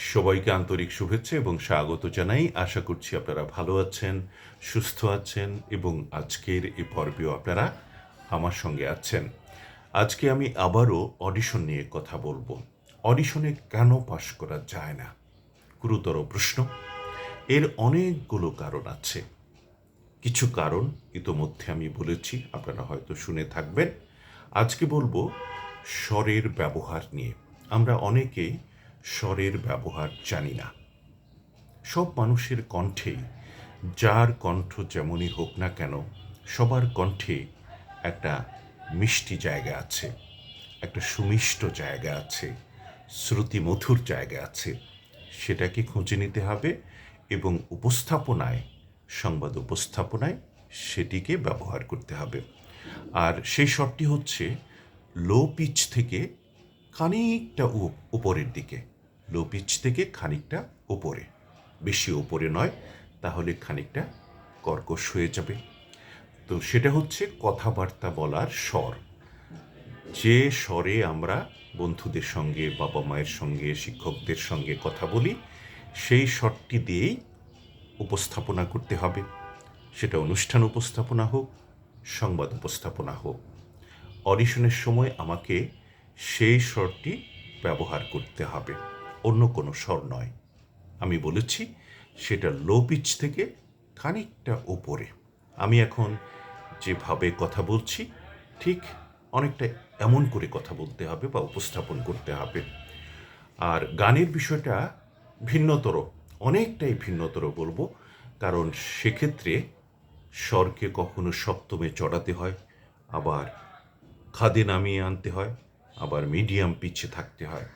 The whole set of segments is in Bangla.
সবাইকে আন্তরিক শুভেচ্ছা এবং স্বাগত জানাই। আশা করছি আপনারা ভালো আছেন, সুস্থ আছেন এবং আজকের এই পর্বেও আপনারা আমার সঙ্গে আছেন। আজকে আমি আবারও অডিশন নিয়ে কথা বলব। অডিশনে কেন পাশ করা যায় না? গুরুতর প্রশ্ন। এর অনেকগুলো কারণ আছে। কিছু কারণ ইতোমধ্যে আমি বলেছি, আপনারা হয়তো শুনে থাকবেন। আজকে বলব স্বরের ব্যবহার নিয়ে। আমরা অনেকেই স্বরের ব্যবহার জানি না। সব মানুষের কণ্ঠেই যার কণ্ঠ যেমনই হোক না কেন, সবার কণ্ঠে একটা মিষ্টি জায়গা আছে, একটা সুমিষ্ট জায়গা আছে শ্রুতি মধুর জায়গা আছে। সেটাকে খুঁজে নিতে হবে এবং উপস্থাপনায়, সংবাদ উপস্থাপনায় সেটিকে ব্যবহার করতে হবে। আর সেই শটটি হচ্ছে লো পিচ থেকে খানিকটা উপরের দিকে। লো পিচ থেকে খানিকটা উপরে। বেশি উপরে নয়, তাহলে খানিকটা কর্কশ হয়ে যাবে। তো সেটা হচ্ছে কথাবার্তা বলার স্বর। যে স্বরে আমরা বন্ধুদের সঙ্গে, বাবা মায়ের সঙ্গে, শিক্ষকদের সঙ্গে কথা বলি, সেই স্বরটি দিয়েই উপস্থাপনা করতে হবে। সেটা অনুষ্ঠান উপস্থাপনা হোক, সংবাদ উপস্থাপনা হোক। অডিশনের সময় আমাকে সেই স্বরটি ব্যবহার করতে হবে। অন্য কোনো স্বর নয়। আমি বলেছি, সেটা লো পিচ থেকে খানিকটা উপরে। আমি এখন যেভাবে কথা বলছি, ঠিক অনেকটা এমন করে কথা বলতে হবে বা উপস্থাপন করতে হবে। আর গানের বিষয়টা ভিন্নতর, অনেকটাই ভিন্নতর বলব, কারণ সেক্ষেত্রে স্বরকে কখনো সপ্তমে চড়াতে হয়, আবার খাদে নামিয়ে আনতে হয়। আবার মিডিয়াম পিচ্ছে থাকতে হয়।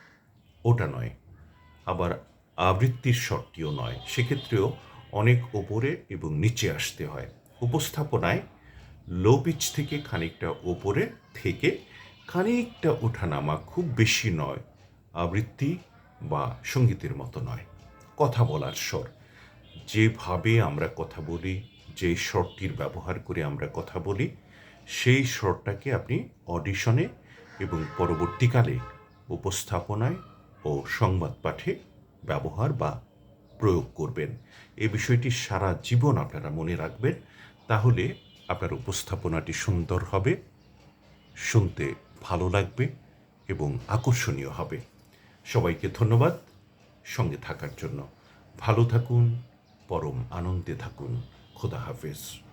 ওটা নয়, আবার আবৃত্তির স্বরটিও নয়। সেক্ষেত্রেও অনেক ওপরে এবং নিচে আসতে হয়। উপস্থাপনায় লো পিচ থেকে খানিকটা ওপরে থেকে খানিকটা ওঠানামা খুব বেশি নয়, আবৃত্তি বা সঙ্গীতের মতো নয়। কথা বলার স্বর। যেভাবে আমরা কথা বলি, যে স্বরটির ব্যবহার করে আমরা কথা বলি, সেই স্বরটাকে আপনি অডিশনে এবং পরবর্তীকালে উপস্থাপনায় ও সংবাদ পাঠে ব্যবহার বা প্রয়োগ করবেন। এই বিষয়টি সারা জীবন আপনারা মনে রাখবেন। তাহলে আপনার উপস্থাপনাটি সুন্দর হবে, শুনতে ভালো লাগবে এবং আকর্ষণীয় হবে। সবাইকে ধন্যবাদ সঙ্গে থাকার জন্য। ভালো থাকুন, পরম আনন্দে থাকুন। খোদা হাফেজ।